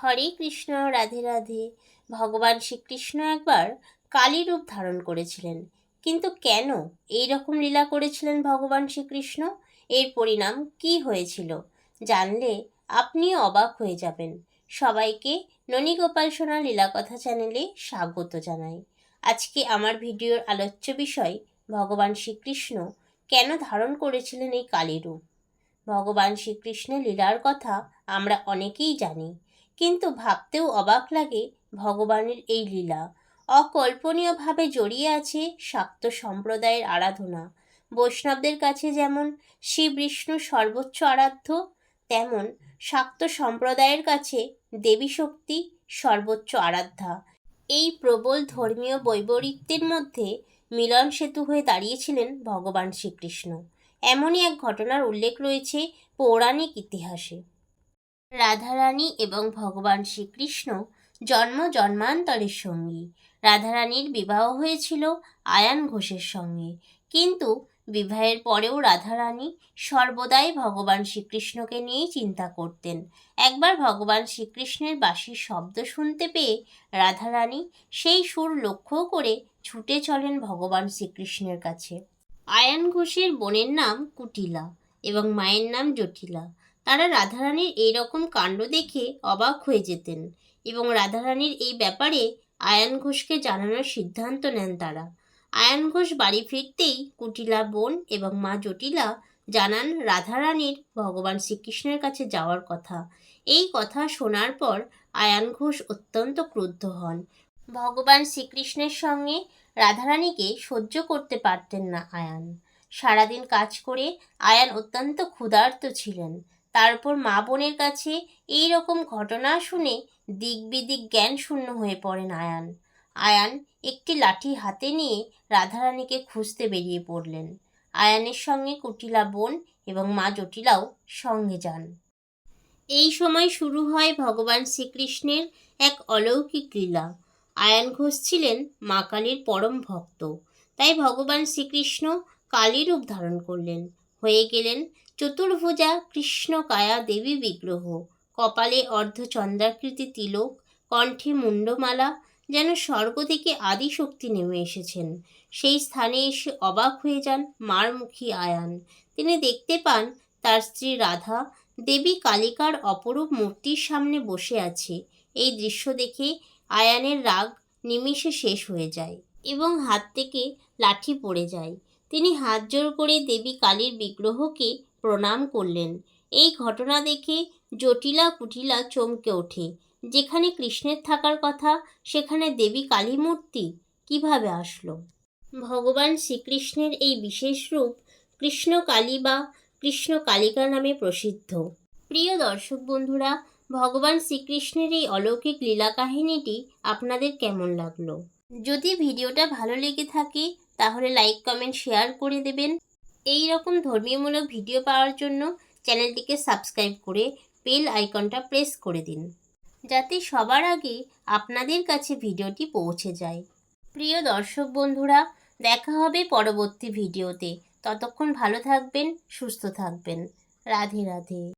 হরে কৃষ্ণ, রাধে রাধে। ভগবান শ্রীকৃষ্ণ একবার কালী রূপ ধারণ করেছিলেন। কিন্তু কেন এই রকম লীলা করেছিলেন ভগবান শ্রীকৃষ্ণ? এর পরিণাম কি হয়েছিল? জানলে আপনিও অবাক হয়ে যাবেন। সবাইকে ননীগোপাল সোনা লীলা কথা চ্যানেলে স্বাগত জানাই। আজকে আমার ভিডিওর আলোচ্য বিষয়, ভগবান শ্রীকৃষ্ণ কেন ধারণ করেছিলেন এই কালী রূপ ভগবান শ্রীকৃষ্ণের লীলার কথা আমরা অনেকেই জানি। কিন্তু ভাবতেও অবাক লাগে ভগবানের এই লীলা। অকল্পনীয়ভাবে জড়িয়ে আছে শাক্ত সম্প্রদায়ের আরাধনা। বৈষ্ণবদের কাছে যেমন শ্রী বিষ্ণু সর্বোচ্চ আরাধ্য, তেমন শাক্ত সম্প্রদায়ের কাছে দেবী শক্তি সর্বোচ্চ আরাধ্যা। এই প্রবল ধর্মীয় বৈপরীত্যের মধ্যে মিলন সেতু হয়ে দাঁড়িয়েছিলেন ভগবান শ্রীকৃষ্ণ। এমনই এক ঘটনার উল্লেখ রয়েছে পৌরাণিক ইতিহাসে। রাধারানী এবং ভগবান শ্রীকৃষ্ণ জন্ম জন্মান্তরের সঙ্গী। রাধারানীর বিবাহ হয়েছিল আয়ান ঘোষের সঙ্গে। কিন্তু বিবাহের পরেও রাধারানী সর্বদাই ভগবান শ্রীকৃষ্ণকে নিয়েই চিন্তা করতেন। একবার ভগবান শ্রীকৃষ্ণের বাঁশির শব্দ শুনতে পেয়ে রাধারানী সেই সুর লক্ষ্য করে ছুটে চলেন ভগবান শ্রীকৃষ্ণের কাছে। আয়ান ঘোষের বোনের নাম কুটিলা এবং মায়ের নাম জটিলা। তারা রাধারানীর এই রকম কাণ্ড দেখে অবাক হয়ে যেতেন এবং রাধারানীর এই ব্যাপারে আয়ান ঘোষকে জানানোর সিদ্ধান্ত নেন তারা। আয়ান ঘোষ বাড়ি ফিরতেই কুটিলা, বোন এবং মা জটিলা জানান রাধারানীর ভগবান শ্রীকৃষ্ণের কাছে যাওয়ার কথা। এই কথা শোনার পর আয়ান ঘোষ অত্যন্ত ক্রুদ্ধ হন। ভগবান শ্রীকৃষ্ণের সঙ্গে রাধারানীকে সহ্য করতে পারতেন না আয়ান। সারাদিন কাজ করে আয়ান অত্যন্ত ক্ষুধার্ত ছিলেন। তারপর মা বোনের কাছে এই রকম ঘটনা শুনে দিক বিদিক জ্ঞান শূন্য হয়ে পড়েন আয়ান আয়ান একটি লাঠি হাতে নিয়ে রাধারানীকে খুঁজতে বেরিয়ে পড়লেন। আয়ানের সঙ্গে কুটিলা বোন এবং মা জটিলাও সঙ্গে যান। এই সময় শুরু হয় ভগবান শ্রীকৃষ্ণের এক অলৌকিক লীলা। আয়ান ঘোষ ছিলেন মা কালীর পরম ভক্ত। তাই ভগবান শ্রীকৃষ্ণ কালী রূপ ধারণ করলেন। হয়ে গেলেন চতুর্ভুজা কৃষ্ণ কায়া দেবী বিগ্রহ। কপালে অর্ধচন্দ্রাকৃতি তিলক, কণ্ঠে মুন্ডমালা যেন স্বর্গ থেকে আদিশক্তি নেমে এসেছেন। সেই স্থানে এসে অবাক হয়ে যান মার মুখী আয়ান। তিনি দেখতে পান তার স্ত্রী রাধা, দেবী কালিকার অপরূপ মূর্তির সামনে বসে আছে। এই দৃশ্য দেখে আয়ানের রাগ নিমিষে শেষ হয়ে যায় এবং হাত থেকে লাঠি পড়ে যায়। তিনি হাত জোর করে দেবী কালীর বিগ্রহকে প্রণাম করলেন। এই ঘটনা দেখে জটিলা কুটিলা চমকে ওঠে। যেখানে কৃষ্ণের থাকার কথা, সেখানে দেবী কালী মূর্তি কীভাবে আসলো? ভগবান শ্রীকৃষ্ণের এই বিশেষ রূপ কৃষ্ণ কালী বা কৃষ্ণ কালিকা নামে প্রসিদ্ধ। প্রিয় দর্শক বন্ধুরা, ভগবান শ্রীকৃষ্ণের এই অলৌকিক লীলা কাহিনীটি আপনাদের কেমন লাগল? যদি ভিডিওটা ভালো লেগে থাকে তাহলে লাইক কমেন্ট শেয়ার করে দেবেন। এই রকম ধর্মীয়মূলক ভিডিও পাওয়ার জন্য চ্যানেলটিকে সাবস্ক্রাইব করে বেল আইকনটা প্রেস করে দিন। যাতে সবার আগে আপনাদের কাছে ভিডিওটি পৌঁছে যায়। প্রিয় দর্শক বন্ধুরা, দেখা হবে পরবর্তী ভিডিওতে ততক্ষণ ভালো থাকবেন, সুস্থ থাকবেন। রাধে রাধে।